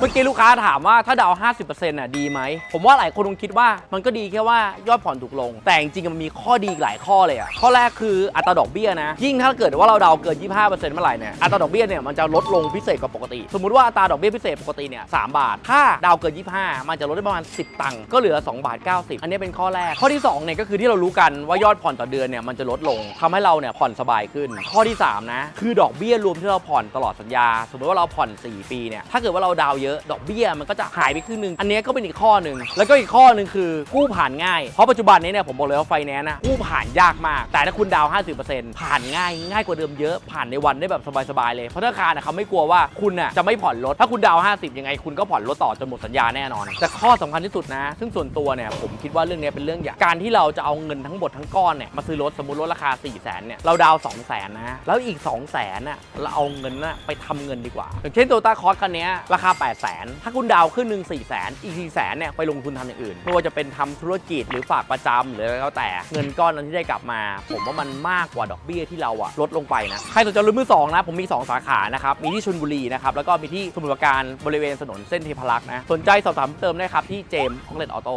เมื่อกี้ลูกค้าถามว่าถ้าดาวน์50%น่ะดีไหม ผมว่าหลายคนคงคิดว่ามันก็ดีแค่ว่ายอดผ่อนถูกลง แต่จริงๆมันมีข้อดีหลายข้อเลยอะ ข้อแรกคืออัตราดอกเบี้ยนะ ยิ่งถ้าเกิดว่าเราดาวน์เกิน 25%เมื่อไหร่เนี่ย อัตราดอกเบี้ยเนี่ยมันจะลดลงพิเศษกว่าปกติ สมมติว่าอัตราดอกเบี้ยพิเศษปกติเนี่ย3บาท ถ้าดาวน์เกิน 25 มันจะลดได้ประมาณ 10 ตังค์ ก็เหลือ2บาท90 อันนี้เป็นข้อแรก ข้อที่2เนี่ยก็คือที่เรารู้กันว่ายอดผ่อนต่อเดือนเนี่ยมันจะลดลงทำให้เราเนี่ยผ่อนสบายขึ้น ข้อที่3นะคือดอกเบี้ยรวมที่เราผ่อนตลอดสัญญา สมมติว่าเราผ่อน 4 ปีเนี่ยถ้าเกิดว่าเราดาวเยอะ ดอกเบี้ยมันก็จะหายไปครึ่งหนึง อันนี้ก็เป็นอีกข้อหนึ่ง แล้วก็อีกข้อหนึ่งคือกู้ผ่านง่าย เพราะปัจจุบันนี้เนี่ยผมบอกเลยว่าไฟแนนซ์นะกู้ผ่านยากมาก แต่ถ้าคุณดาวน์50%ผ่านง่าย ง่ายกว่าเดิมเยอะ ผ่านในวันได้แบบสบายๆเลย เพราะธนาคารน่ะเขาไม่กลัวว่าคุณน่ะจะไม่ผ่อนรถ ถ้าคุณดาว 50 ยังไง คุณก็ผ่อนรถต่อจนหมดสัญญาแน่นอน แต่ข้อสำคัญที่สุดนะ ซึ่งส่วนตัวเนี่ยผมคิดว่าเรื่องนี้เป็นเรื่องใหญ่ การที่เราจะเอาเงินทั้งหมดทั้งก้อนเนี่ยมาซื้อรถสมมติรถราคา 4 0 0 0 0นเนี่ยเราดาว 2 0 0 0 0นนะ แล้วอีก 2 0 0 0 0นน่ะเราเอาเงินน่ะไปทำเงินดีกว่า อย่างเช่นโตต้าคอร์สคันนี้ราคา 8 0 0 0 0 0ถ้าคุณดาวขึ้นหนึ่งสี่แสนอีกสี่แสนเนี่ยไปลงทุนทำอย่างอื่นไม่ว่าจะเป็นทำธุรกิจหรือฝากประจำหรืออะไรก็แต่เงินก้อนนั้นที่ได้กลับมา ผมว่ามันมากกว่าดอกเบี้ยที่เราอะลดลงไปนะใครสนใจรุ่นมือสองนะผมมี 2 สาขานะครับมีที่ชลบุรีนะครับแล้วก็มีที่สมุทรปราการบริเวณถนนเส้นเทพารักษ์นะสนใจสอบถามเติมได้ครับที่เจมส์ของเลดออโต้